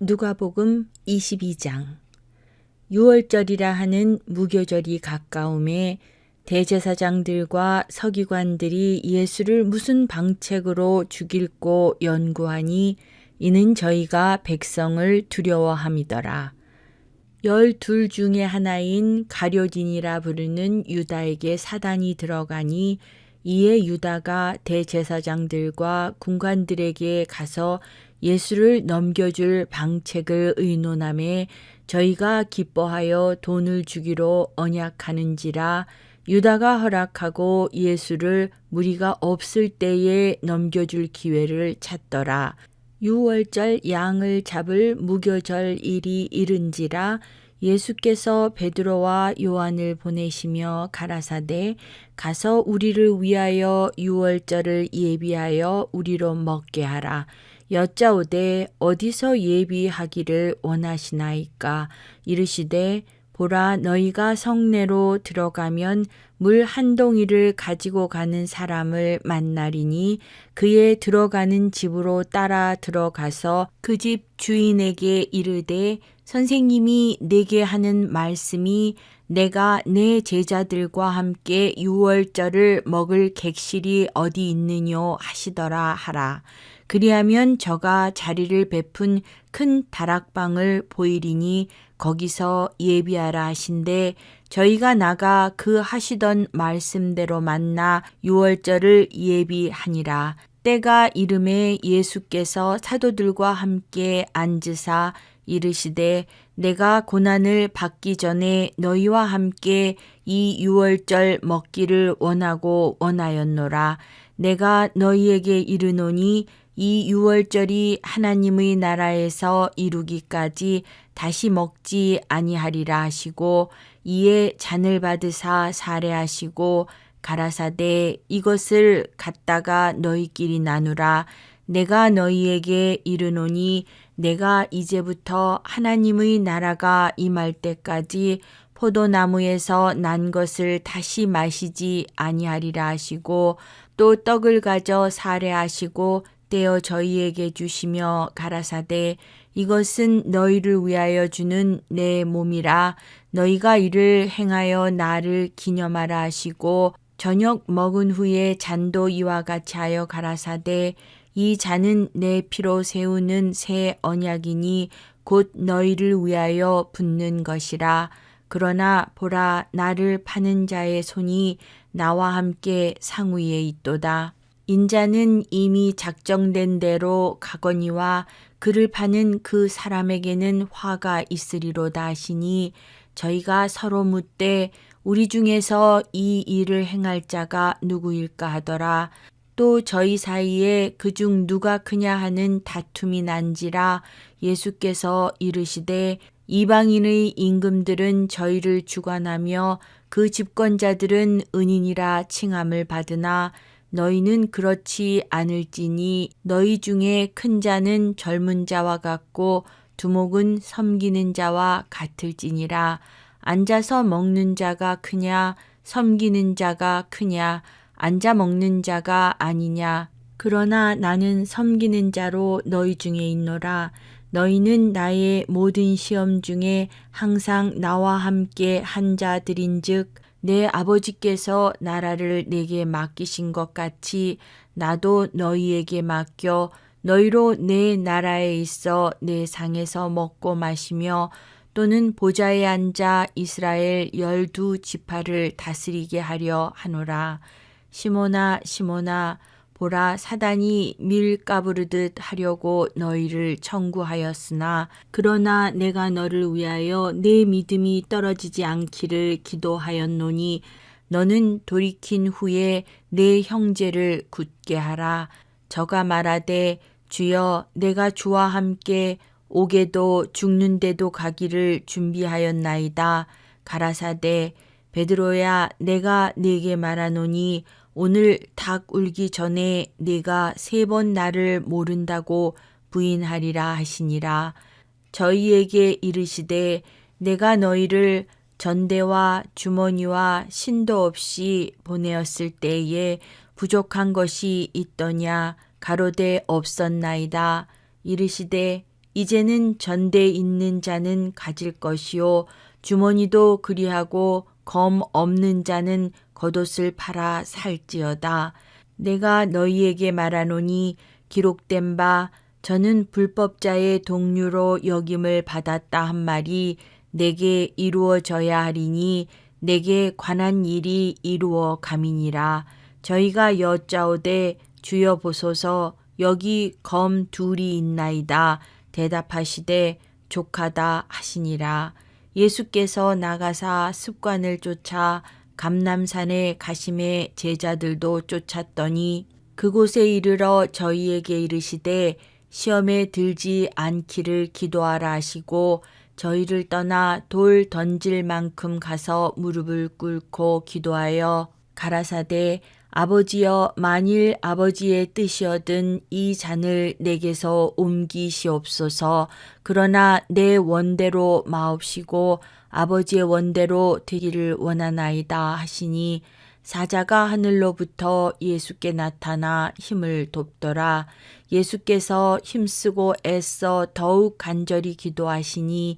누가복음 22장 6월절이라 하는 무교절이 가까움에 대제사장들과 서기관들이 예수를 무슨 방책으로 죽일고 연구하니 이는 저희가 백성을 두려워함이더라. 열둘 중에 하나인 가료딘이라 부르는 유다에게 사단이 들어가니 이에 유다가 대제사장들과 군관들에게 가서 예수를 넘겨줄 방책을 의논함에 저희가 기뻐하여 돈을 주기로 언약하는지라 유다가 허락하고 예수를 무리가 없을 때에 넘겨줄 기회를 찾더라. 유월절 양을 잡을 무교절 일이 이른지라 예수께서 베드로와 요한을 보내시며 가라사대 가서 우리를 위하여 유월절을 예비하여 우리로 먹게 하라. 여짜오되 어디서 예비하기를 원하시나이까 이르시되 보라 너희가 성내로 들어가면 물 한 동이를 가지고 가는 사람을 만나리니 그의 들어가는 집으로 따라 들어가서 그 집 주인에게 이르되 선생님이 내게 하는 말씀이 내가 내 제자들과 함께 유월절을 먹을 객실이 어디 있느뇨 하시더라 하라. 그리하면 저가 자리를 베푼 큰 다락방을 보이리니 거기서 예비하라 하신데 저희가 나가 그 하시던 말씀대로 만나 유월절을 예비하니라. 때가 이름에 예수께서 사도들과 함께 앉으사 이르시되 내가 고난을 받기 전에 너희와 함께 이 유월절 먹기를 원하고 원하였노라. 내가 너희에게 이르노니 이 유월절이 하나님의 나라에서 이루기까지 다시 먹지 아니하리라 하시고 이에 잔을 받으사 살해하시고 가라사대 이것을 갖다가 너희끼리 나누라. 내가 너희에게 이르노니 내가 이제부터 하나님의 나라가 임할 때까지 포도나무에서 난 것을 다시 마시지 아니하리라 하시고 또 떡을 가져 살해하시고 떼어 저희에게 주시며 가라사대 이것은 너희를 위하여 주는 내 몸이라. 너희가 이를 행하여 나를 기념하라 하시고 저녁 먹은 후에 잔도 이와 같이 하여 가라사대. 이 잔은 내 피로 세우는 새 언약이니 곧 너희를 위하여 붓는 것이라. 그러나 보라 나를 파는 자의 손이 나와 함께 상위에 있도다. 인자는 이미 작정된 대로 가거니와 그를 파는 그 사람에게는 화가 있으리로다 하시니 저희가 서로 묻되 우리 중에서 이 일을 행할 자가 누구일까 하더라. 또 저희 사이에 그중 누가 크냐 하는 다툼이 난지라 예수께서 이르시되 이방인의 임금들은 저희를 주관하며 그 집권자들은 은인이라 칭함을 받으나 너희는 그렇지 않을지니 너희 중에 큰 자는 젊은 자와 같고 두목은 섬기는 자와 같을지니라. 앉아서 먹는 자가 크냐 섬기는 자가 크냐 앉아 먹는 자가 아니냐. 그러나 나는 섬기는 자로 너희 중에 있노라. 너희는 나의 모든 시험 중에 항상 나와 함께 한 자들인즉 내 아버지께서 나라를 내게 맡기신 것 같이 나도 너희에게 맡겨 너희로 내 나라에 있어 내 상에서 먹고 마시며 또는 보좌에 앉아 이스라엘 열두 지파를 다스리게 하려 하노라. 시모나 시모나 보라 사단이 밀 까부르듯 하려고 너희를 청구하였으나 그러나 내가 너를 위하여 내 믿음이 떨어지지 않기를 기도하였노니 너는 돌이킨 후에 내 형제를 굳게 하라. 저가 말하되 주여 내가 주와 함께 오게도 죽는데도 가기를 준비하였나이다. 가라사대 베드로야 내가 네게 말하노니 오늘 닭 울기 전에 네가 세 번 나를 모른다고 부인하리라 하시니라. 저희에게 이르시되 내가 너희를 전대와 주머니와 신도 없이 보내었을 때에 부족한 것이 있더냐 가로되 없었나이다. 이르시되 이제는 전대 있는 자는 가질 것이요 주머니도 그리하고 검 없는 자는 겉옷을 팔아 살지어다. 내가 너희에게 말하노니 기록된 바 저는 불법자의 동류로 여김을 받았다 한 말이 내게 이루어져야 하리니 내게 관한 일이 이루어 가민이라. 저희가 여짜오되 주여 보소서 여기 검 둘이 있나이다. 대답하시되 족하다 하시니라. 예수께서 나가사 습관을 쫓아 감남산에 가심에 제자들도 쫓았더니 그곳에 이르러 저희에게 이르시되 시험에 들지 않기를 기도하라 하시고 저희를 떠나 돌 던질 만큼 가서 무릎을 꿇고 기도하여 가라사대 아버지여 만일 아버지의 뜻이어든 이 잔을 내게서 옮기시옵소서. 그러나 내 원대로 마옵시고 아버지의 원대로 되기를 원하나이다 하시니 사자가 하늘로부터 예수께 나타나 힘을 돕더라. 예수께서 힘쓰고 애써 더욱 간절히 기도하시니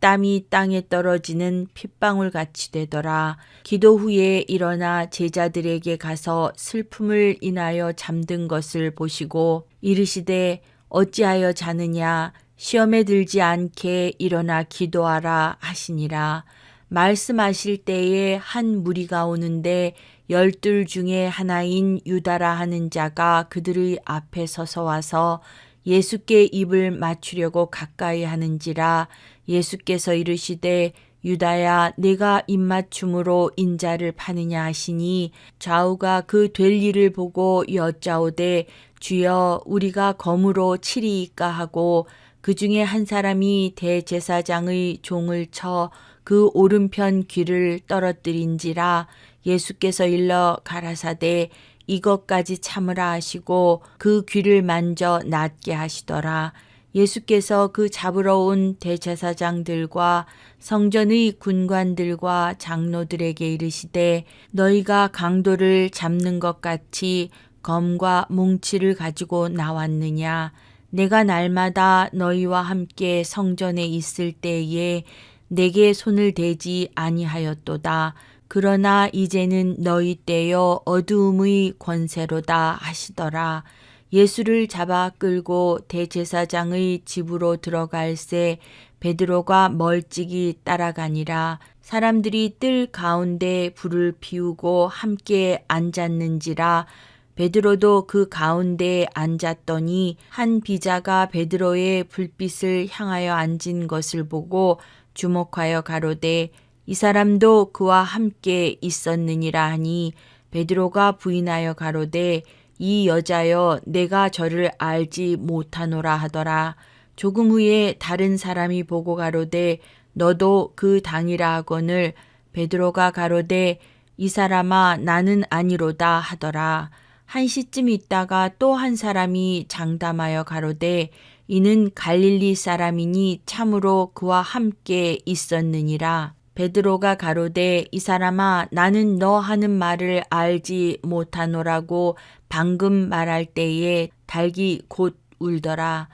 땀이 땅에 떨어지는 핏방울 같이 되더라. 기도 후에 일어나 제자들에게 가서 슬픔을 인하여 잠든 것을 보시고 이르시되 어찌하여 자느냐 시험에 들지 않게 일어나 기도하라 하시니라. 말씀하실 때에 한 무리가 오는데 열둘 중에 하나인 유다라 하는 자가 그들의 앞에 서서 와서 예수께 입을 맞추려고 가까이 하는지라 예수께서 이르시되 유다야 내가 입맞춤으로 인자를 파느냐 하시니 좌우가 그 될 일을 보고 여짜오되 주여 우리가 검으로 치리이까 하고 그 중에 한 사람이 대제사장의 종을 쳐 그 오른편 귀를 떨어뜨린지라 예수께서 일러 가라사대 이것까지 참으라 하시고 그 귀를 만져 낫게 하시더라. 예수께서 그 잡으러 온 대제사장들과 성전의 군관들과 장로들에게 이르시되 너희가 강도를 잡는 것 같이 검과 뭉치를 가지고 나왔느냐 내가 날마다 너희와 함께 성전에 있을 때에 내게 손을 대지 아니하였도다. 그러나 이제는 너희 때여 어두움의 권세로다 하시더라. 예수를 잡아 끌고 대제사장의 집으로 들어갈 새 베드로가 멀찍이 따라가니라. 사람들이 뜰 가운데 불을 피우고 함께 앉았는지라 베드로도 그 가운데에 앉았더니 한 비자가 베드로의 불빛을 향하여 앉은 것을 보고 주목하여 가로되 이 사람도 그와 함께 있었느니라 하니 베드로가 부인하여 가로되 이 여자여 내가 저를 알지 못하노라 하더라. 조금 후에 다른 사람이 보고 가로되 너도 그 당이라 하거늘 베드로가 가로되 이 사람아 나는 아니로다 하더라. 한 시쯤 있다가 또 한 사람이 장담하여 가로되 이는 갈릴리 사람이니 참으로 그와 함께 있었느니라. 베드로가 가로되 이 사람아 나는 너 하는 말을 알지 못하노라고 방금 말할 때에 닭이 곧 울더라.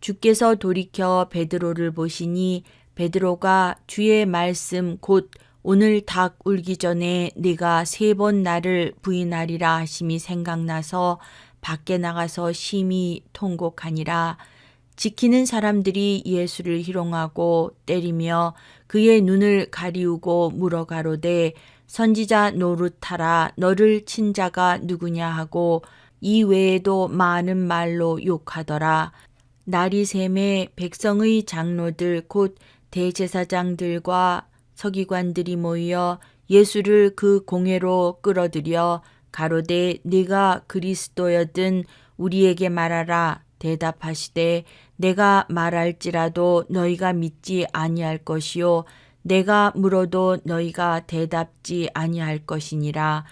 주께서 돌이켜 베드로를 보시니 베드로가 주의 말씀 곧 오늘 닭 울기 전에 네가 세 번 나를 부인하리라 하심이 생각나서 밖에 나가서 심히 통곡하니라. 지키는 사람들이 예수를 희롱하고 때리며 그의 눈을 가리우고 물어가로되 선지자 노릇하라 너를 친 자가 누구냐 하고 이 외에도 많은 말로 욕하더라. 날이 샘에 백성의 장로들 곧 대제사장들과 서기관들이 모여 예수를 그 공회로 끌어들여 가로되 네가 그리스도여든 우리에게 말하라. 대답하시되 내가 말할지라도 너희가 믿지 아니할 것이요 내가 물어도 너희가 대답지 아니할 것이니라.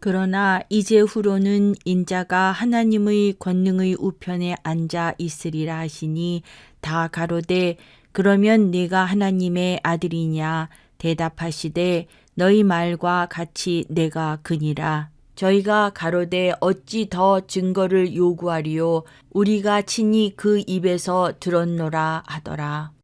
그러나 이제 후로는 인자가 하나님의 권능의 우편에 앉아 있으리라 하시니 다 가로되 그러면 네가 하나님의 아들이냐 대답하시되 너희 말과 같이 내가 그니라 저희가 가로되 어찌 더 증거를 요구하리요 우리가 친히 그 입에서 들었노라 하더라.